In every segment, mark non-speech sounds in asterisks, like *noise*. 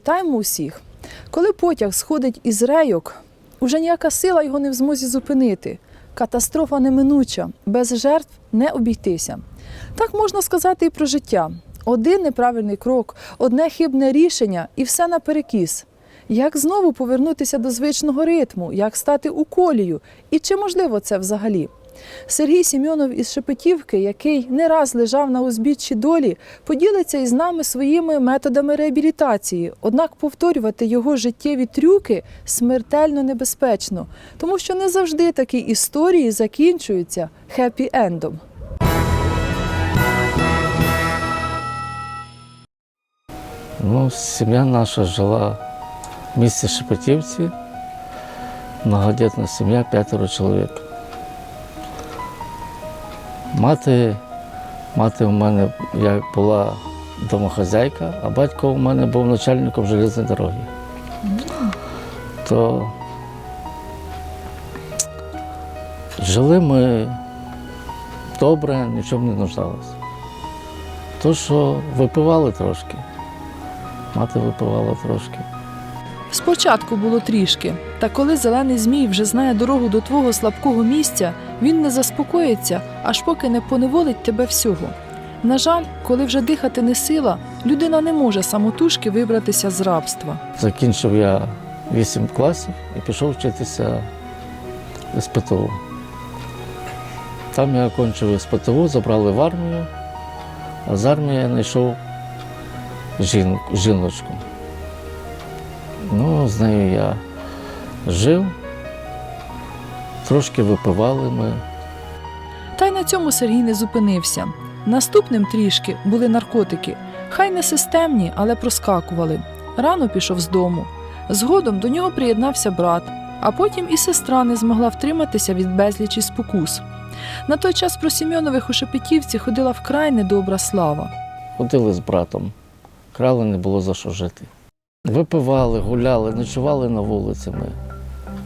Вітаємо усіх! Коли потяг сходить із рейок, уже ніяка сила його не в змозі зупинити. Катастрофа неминуча, без жертв не обійтися. Так можна сказати і про життя. Один неправильний крок, одне хибне рішення і все наперекіс. Як знову повернутися до звичного ритму, як стати у колію, і чи можливо це взагалі? Сергій Сімьонов із Шепетівки, який не раз лежав на узбіччі долі, поділиться із нами своїми методами реабілітації. Однак повторювати його життєві трюки смертельно небезпечно, тому що не завжди такі історії закінчуються хеппі-ендом. Ну, сім'я наша жила в місті Шепетівці. Многодітна сім'я, п'ятеро чоловік. Мати, мати у мене як була домохазяйка, а батько у мене був начальником железної дороги. То жили ми добре, нічого не нуждалося. То, що випивали трошки. Мати випивала трошки. Спочатку було трішки, та коли зелений змій вже знає дорогу до твого слабкого місця, він не заспокоїться, аж поки не поневолить тебе всього. На жаль, коли вже дихати не сила, людина не може самотужки вибратися з рабства. Закінчив я 8 класів і пішов вчитися СПТУ. Там я окончив СПТУ, забрали в армію, а з армії я знайшов жін, жіночку. Ну, з нею я жив, трошки випивали ми. Та й на цьому Сергій не зупинився. Наступним трішки були наркотики. Хай не системні, але проскакували. Рано пішов з дому. Згодом до нього приєднався брат, а потім і сестра не змогла втриматися від безлічі спокус. На той час про Сімьонових у Шепетівці ходила вкрай недобра слава. Ходили з братом, крали не було за що жити. Випивали, гуляли, ночували на вулиці ми.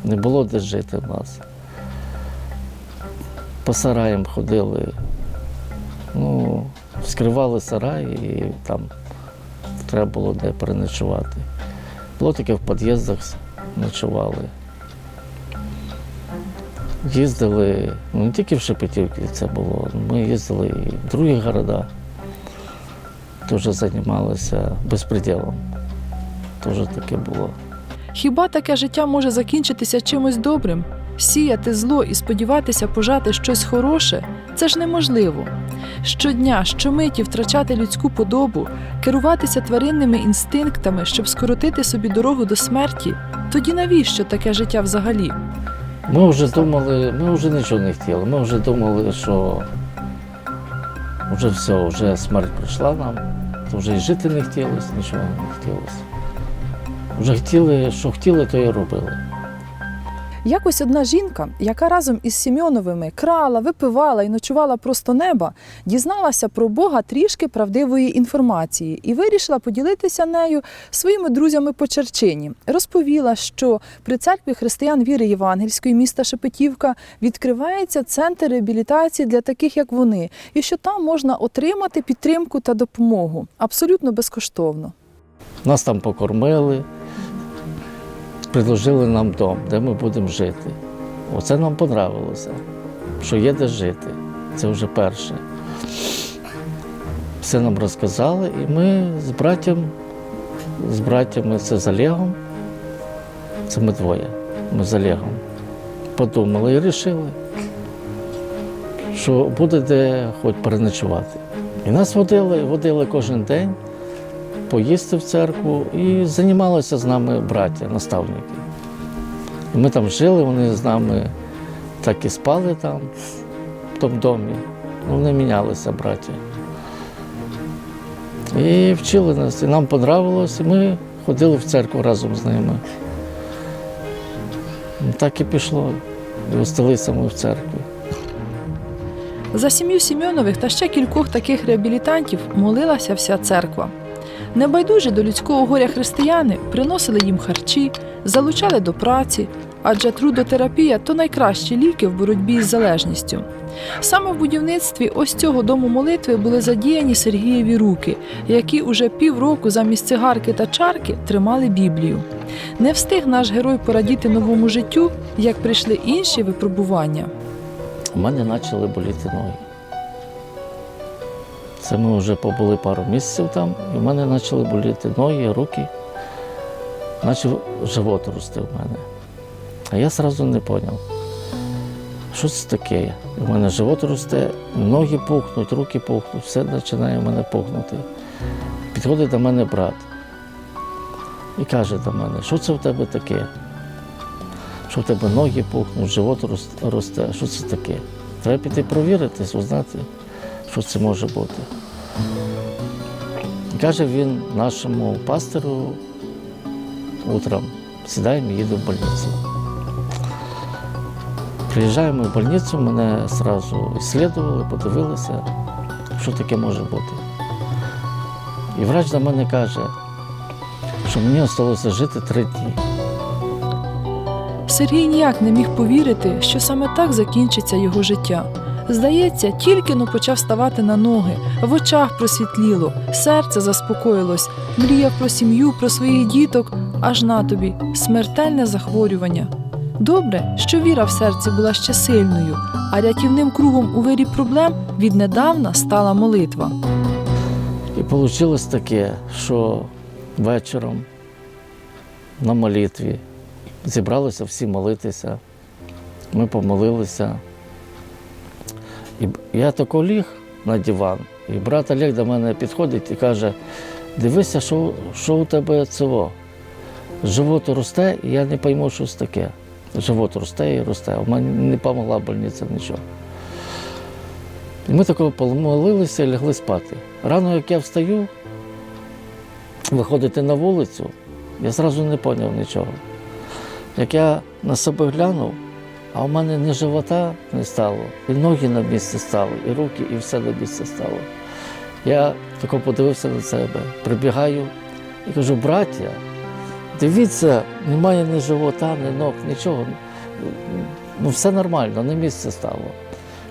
Не було де жити в нас. По сараям ходили, ну, вскривали сараї і там треба було де переночувати. Було таке в під'їздах ночували. Їздили, ну не тільки в Шепетівці це було, ми їздили і в другі города теж займалися безпреділом. Теж таке було. Хіба таке життя може закінчитися чимось добрим? Сіяти зло і сподіватися пожати щось хороше це ж неможливо. Щодня, щомиті втрачати людську подобу, керуватися тваринними інстинктами, щоб скоротити собі дорогу до смерті. Тоді навіщо таке життя взагалі? Ми вже думали, ми вже нічого не хотіли. Ми вже думали, що вже все, вже смерть прийшла нам, то вже і жити не хотілося, нічого не хотілося. Вже хотіли, що хотіли, то і робили. Якось одна жінка, яка разом із Сімьоновими крала, випивала і ночувала просто неба, дізналася про Бога трішки правдивої інформації і вирішила поділитися нею своїми друзями по Черчині. Розповіла, що при церкві християн віри Євангельської міста Шепетівка відкривається центр реабілітації для таких, як вони, і що там можна отримати підтримку та допомогу абсолютно безкоштовно. Нас там покормили, предложили нам дом, де ми будемо жити. Оце нам понравилося, що є де жити. Це вже перше. Все нам розказали, і ми з братям, з братями, це з Олегом, це ми двоє, ми з Олегом, подумали і вирішили, що буде де хоч переночувати. І нас водили, водили кожен день поїсти в церкву і займалися з нами браття, наставники. Ми там жили, вони з нами так і спали там, в тому домі. Вони мінялися, браття. І вчили нас, і нам понравилось, і ми ходили в церкву разом з ними. Так і пішло. І осталися ми в церкві. За сім'ю Сімьонових та ще кількох таких реабілітантів молилася вся церква. Небайдужі до людського горя християни приносили їм харчі, залучали до праці, адже трудотерапія то найкращі ліки в боротьбі з залежністю. Саме в будівництві ось цього дому молитви були задіяні Сергієві руки, які уже півроку замість цигарки та чарки тримали Біблію. Не встиг наш герой порадіти новому життю, як прийшли інші випробування. У мене почали боліти ноги. Це ми вже побули пару місяців там, і в мене почали боліти ноги, руки. Почав живот рости в мене. А я одразу не зрозумів, що це таке. У мене живот росте, ноги пухнуть, руки пухнуть, все починає в мене пухнути. Підходить до мене брат і каже до мене, що це в тебе таке? Що в тебе ноги пухнуть, живот росте, що це таке? Треба піти провіритись, узнати, що це може бути. Каже він нашому пастору утром, сідаємо їдемо в больницю. Приїжджаємо в больницю, мене одразу іслідували, подивилися, що таке може бути. І врач до мене каже, що мені залишилося жити три дні. Сергій ніяк не міг повірити, що саме так закінчиться його життя. Здається, тільки но почав ставати на ноги, в очах просвітліло, серце заспокоїлось, мріяв про сім'ю, про своїх діток, аж на тобі смертельне захворювання. Добре, що віра в серці була ще сильною, а рятівним кругом у вирі проблем віднедавна стала молитва. І вийшло таке, що вечором на молитві зібралися всі молитися. Ми помолилися. І я тако ліг на диван, і брат Олег до мене підходить і каже: дивися, що, що у тебе цього. Живот росте, і я не пойму, що це таке. Живот росте і росте. У мене не допомогла больниця нічого. І ми тако помолилися і лягли спати. Рано, як я встаю, виходити на вулицю, я зразу не зрозумів нічого. Як я на себе глянув, а у мене ні живота не стало, і ноги на місце стали, і руки, і все на місце стало. Я тако подивився на себе, прибігаю і кажу, браття, дивіться, немає ні живота, ні ног, нічого. Ну, все нормально, на місце стало.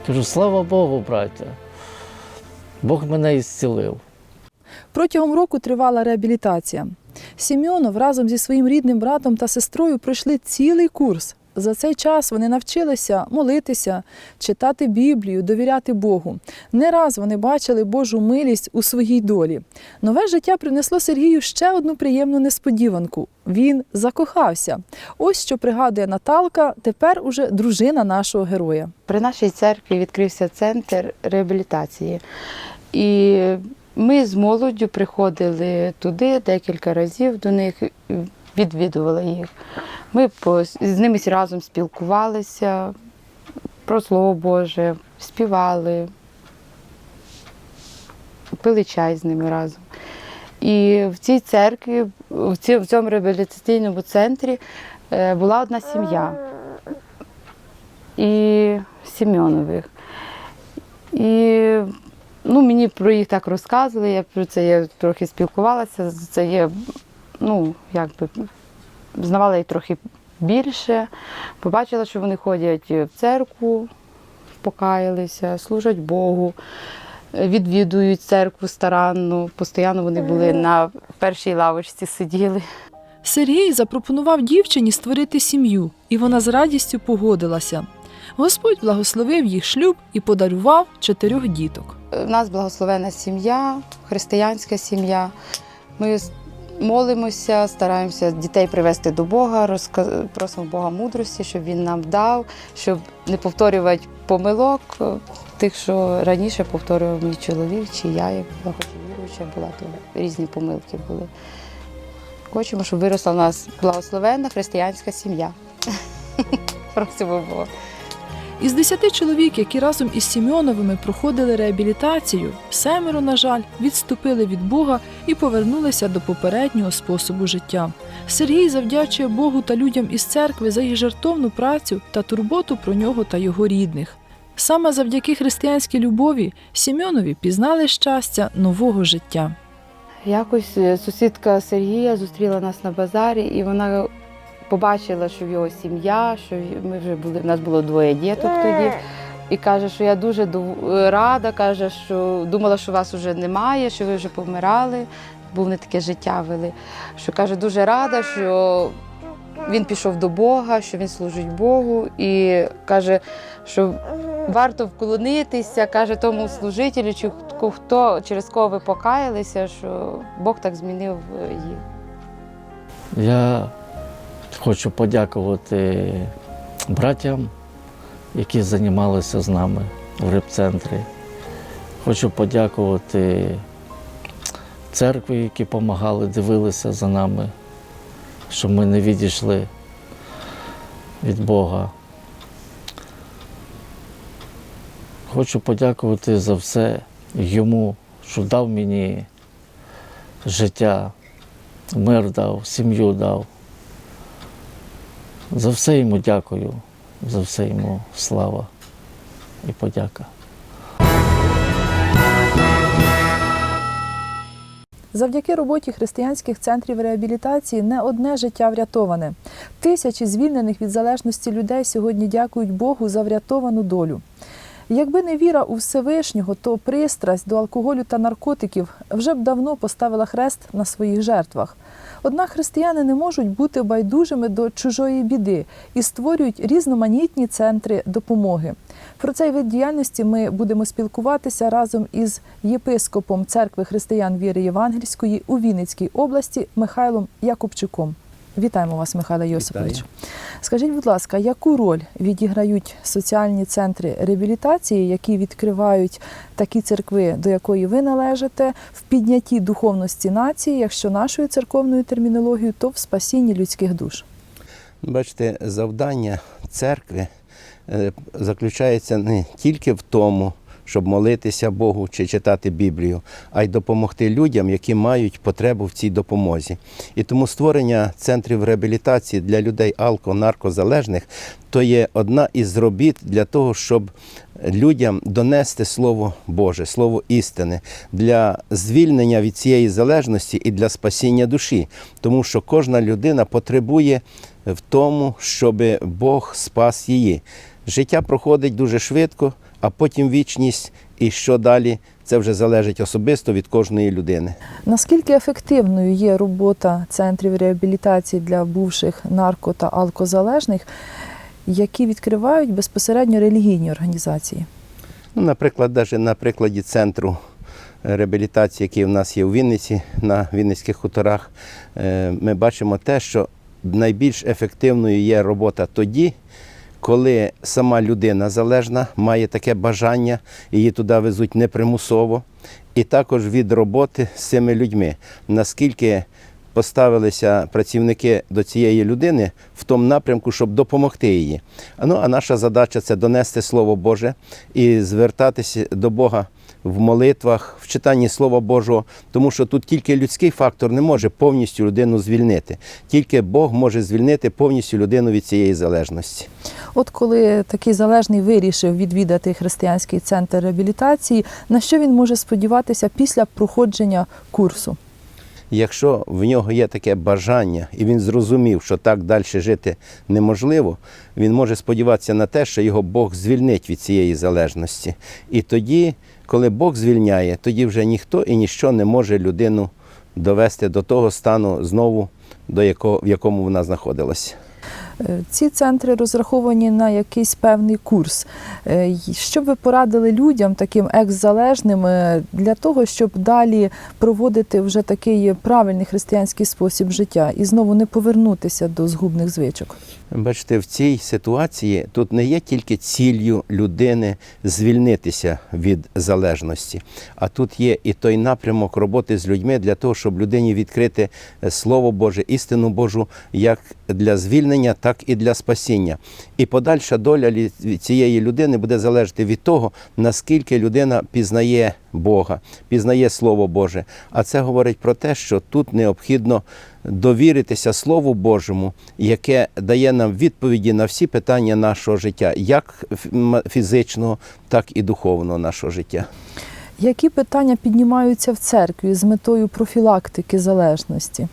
Кажу, слава Богу, браття. Бог мене ісцілив. Протягом року тривала реабілітація. Сім'онов разом зі своїм рідним братом та сестрою пройшли цілий курс. За цей час вони навчилися молитися, читати Біблію, довіряти Богу. Не раз вони бачили Божу милість у своїй долі. Нове життя принесло Сергію ще одну приємну несподіванку. Він закохався. Ось що пригадує Наталка, тепер уже дружина нашого героя. При нашій церкві відкрився центр реабілітації. І ми з молоддю приходили туди декілька разів до них, відвідували їх. Ми з ними разом спілкувалися про Слово Боже, співали, пили чай з ними разом. І в цій церкві, в цьому реабілітаційному центрі е, була одна сім'я і Сім'йонових. І ну, мені про їх так розказували, я про це я трохи спілкувалася, це є, ну, якби знавала їх трохи більше. Побачила, що вони ходять в церкву, покаялися, служать Богу, відвідують церкву старанно. Постійно вони були на першій лавочці сиділи. Сергій запропонував дівчині створити сім'ю, і вона з радістю погодилася. Господь благословив їх шлюб і подарував чотирьох діток. У нас благословена сім'я, християнська сім'я. Ми молимося, стараємося дітей привести до Бога, розка- просимо Бога мудрості, щоб Він нам дав, щоб не повторювати помилок е, тих, що раніше повторював мій чоловік, чи я, як була хоч віруюча була, то різні помилки були. Хочемо, щоб виросла в нас благословенна християнська сім'я. *laughs* Просимо Бога. Із десяти чоловік, які разом із Сімеоновими проходили реабілітацію, семеро, на жаль, відступили від Бога і повернулися до попереднього способу життя. Сергій завдячує Богу та людям із церкви за їх жертовну працю та турботу про нього та його рідних. Саме завдяки християнській любові Сімеонові пізнали щастя нового життя. Якось е, сусідка Сергія зустріла нас на базарі, і вона побачила, що в його сім'я, що ми вже були, в нас було двоє діток тоді. І каже, що я дуже рада, каже, що думала, що вас вже немає, що ви вже помирали, бо вони таке життя вели. Що каже, дуже рада, що він пішов до Бога, що він служить Богу, і каже, що варто вклонитися, каже тому служителю, чи хто- через кого ви покаялися, що Бог так змінив е, їх. Я хочу подякувати братям, які займалися з нами в репцентрі. Хочу подякувати церкві, які допомагали, дивилися за нами, щоб ми не відійшли від Бога. Хочу подякувати за все йому, що дав мені життя, мир дав, сім'ю дав. За все йому дякую, за все йому слава і подяка. Завдяки роботі християнських центрів реабілітації не одне життя врятоване. Тисячі звільнених від залежності людей сьогодні дякують Богу за врятовану долю. Якби не віра у Всевишнього, то пристрасть до алкоголю та наркотиків вже б давно поставила хрест на своїх жертвах. Однак християни не можуть бути байдужими до чужої біди і створюють різноманітні центри допомоги. Про цей вид діяльності ми будемо спілкуватися разом із єпископом церкви християн віри Євангельської у Вінницькій області Михайлом Якубчуком. Вітаємо вас, Михайло Йосипович. Скажіть, будь ласка, яку роль відіграють соціальні центри реабілітації, які відкривають такі церкви, до якої ви належите, в піднятті духовності нації, якщо нашою церковною термінологією, то в спасінні людських душ? Бачите, завдання церкви е, заключається не тільки в тому, щоб молитися Богу чи читати Біблію, а й допомогти людям, які мають потребу в цій допомозі. І тому створення центрів реабілітації для людей алко-наркозалежних то є одна із робіт для того, щоб людям донести Слово Боже, Слово істини для звільнення від цієї залежності і для спасіння душі, тому що кожна людина потребує в тому, щоб Бог спас її. Життя проходить дуже швидко, а потім вічність, і що далі, це вже залежить особисто від кожної людини. Наскільки ефективною є робота центрів реабілітації для бувших нарко та алкозалежних, які відкривають безпосередньо релігійні організації? Ну, наприклад, навіть на прикладі центру реабілітації, який в нас є у Вінниці, на Вінницьких хуторах, е, ми бачимо те, що найбільш ефективною є робота тоді, коли сама людина залежна має таке бажання, її туди везуть непримусово, і також від роботи з цими людьми. Наскільки поставилися працівники до цієї людини в тому напрямку, щоб допомогти їй. Ну, а наша задача це донести Слово Боже і звертатися до Бога в молитвах, в читанні Слова Божого, тому що тут тільки людський фактор не може повністю людину звільнити. Тільки Бог може звільнити повністю людину від цієї залежності. От коли такий залежний вирішив відвідати християнський центр реабілітації, на що він може сподіватися після проходження курсу? Якщо в нього є таке бажання, і він зрозумів, що так далі жити неможливо, він може сподіватися на те, що його Бог звільнить від цієї залежності. І тоді, коли Бог звільняє, тоді вже ніхто і ніщо не може людину довести до того стану знову, до якого, в якому вона знаходилася. Е, Ці центри розраховані на якийсь певний курс. Е, Що б ви порадили людям, таким екс-залежним, е, для того, щоб далі проводити вже такий правильний християнський спосіб життя і знову не повернутися до згубних звичок? Бачите, в цій ситуації тут не є тільки ціллю людини звільнитися від залежності, а тут є і той напрямок роботи з людьми для того, щоб людині відкрити Слово Боже, істину Божу як для звільнення, так і для спасіння. І подальша доля цієї людини буде залежати від того, наскільки людина пізнає Бога, пізнає Слово Боже. А це говорить про те, що тут необхідно довіритися Слову Божому, яке дає нам відповіді на всі питання нашого життя, як фізичного, так і духовного нашого життя. Які питання піднімаються в церкві з метою профілактики залежності?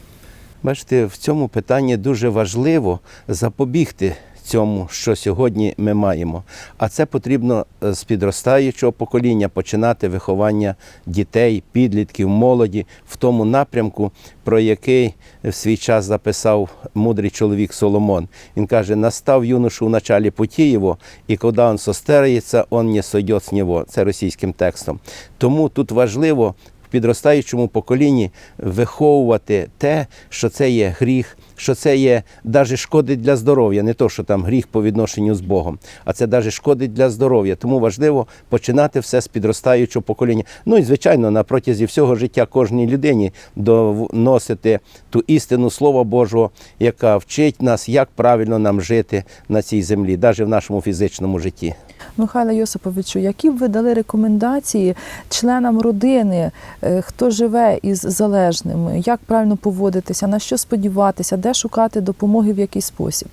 Бачите, в цьому питанні дуже важливо запобігти цьому, що сьогодні ми маємо. А це потрібно е, з підростаючого покоління починати виховання дітей, підлітків, молоді в тому напрямку, про який в свій час записав мудрий чоловік Соломон. Він каже: настав юношу в началі путі його, і коли він состерається, он не сойдет з нього. Це російським текстом. Тому тут важливо підростаючому поколінні виховувати те, що це є гріх, що це є навіть шкодить для здоров'я, не то, що там гріх по відношенню з Богом, а це навіть шкодить для здоров'я. Тому важливо починати все з підростаючого покоління. Ну і звичайно, на протязі всього життя кожній людині доносити ту істину Слова Божого, яка вчить нас, як правильно нам жити на цій землі, навіть в нашому фізичному житті. Михайло Йосиповичу, які б ви дали рекомендації членам родини, е, хто живе із залежними, як правильно поводитися, на що сподіватися, де шукати допомоги в який спосіб?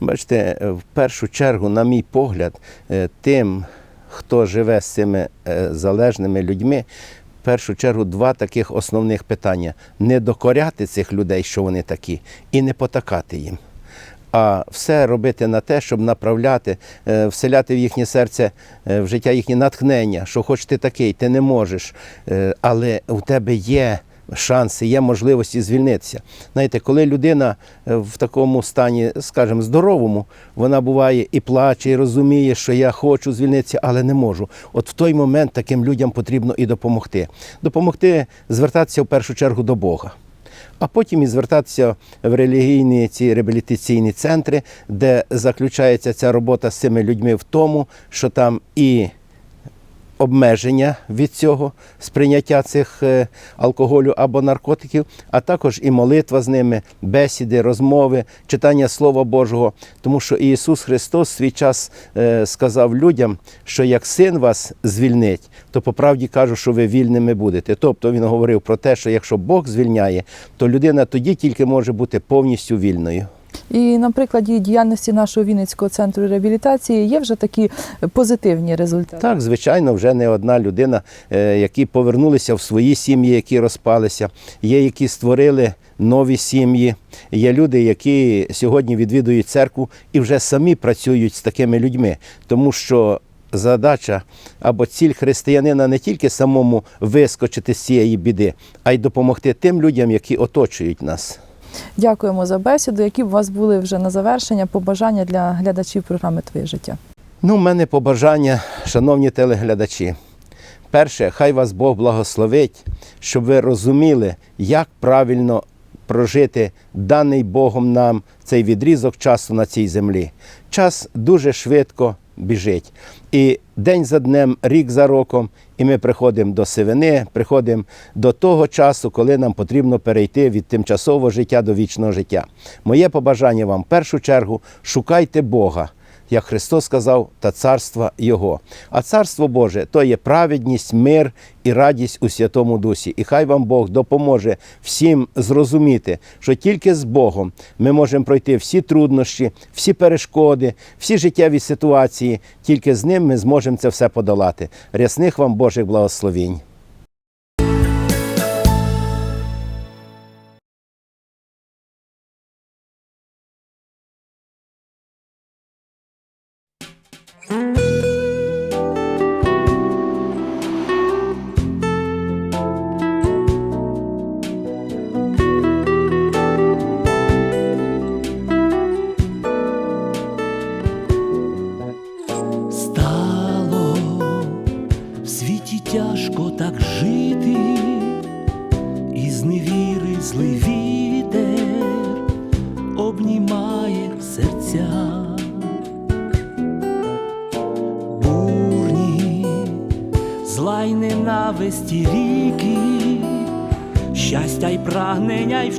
Бачите, е, в першу чергу, на мій погляд, е, тим, хто живе з цими е, залежними людьми, в першу чергу два таких основних питання: не докоряти цих людей, що вони такі, і не потакати їм. А все робити на те, щоб направляти, вселяти в їхнє серце, в життя їхнє натхнення, що хоч ти такий, ти не можеш, але у тебе є шанси, є можливості звільнитися. Знаєте, коли людина е, в такому стані, скажімо, здоровому, вона буває і плаче, і розуміє, що я хочу звільнитися, але не можу. От в той момент таким людям потрібно і допомогти. Допомогти звертатися в першу чергу до Бога. А потім і звертатися в релігійні ці реабілітаційні центри, де заключається ця робота з цими людьми в тому, що там і обмеження від цього сприйняття цих е, алкоголю або наркотиків, а також і молитва з ними, бесіди, розмови, читання Слова Божого. Тому що Ісус Христос свій час е, сказав людям, що як син вас звільнить, то по правді кажу, що ви вільними будете. Тобто він говорив про те, що якщо Бог звільняє, то людина тоді тільки може бути повністю вільною. І на прикладі діяльності нашого Вінницького центру реабілітації є вже такі позитивні результати. Так, звичайно, вже не одна людина, е, які повернулися в свої сім'ї, які розпалися. Є, які створили нові сім'ї. Є люди, які сьогодні відвідують церкву і вже самі працюють з такими людьми, тому що. Задача або ціль християнина не тільки самому вискочити з цієї біди, а й допомогти тим людям, які оточують нас. Дякуємо за бесіду. Які б у вас були вже на завершення побажання для глядачів програми Твоє життя? Ну, в мене побажання, шановні телеглядачі. Перше, хай вас Бог благословить, щоб ви розуміли, як правильно прожити даний Богом нам цей відрізок часу на цій землі. Час дуже швидко біжить. І день за днем, рік за роком, і ми приходимо до сивини, приходимо до того часу, коли нам потрібно перейти від тимчасового життя до вічного життя. Моє побажання вам в першу чергу шукайте Бога як Христос сказав, та царства Його. А царство Боже то є праведність, мир і радість у Святому Дусі. І хай вам Бог допоможе всім зрозуміти, що тільки з Богом ми можемо пройти всі труднощі, всі перешкоди, всі життєві ситуації. Тільки з ним ми зможемо це все подолати. Рясних вам Божих благословінь. Ненависті ріки, щастя й прагнення й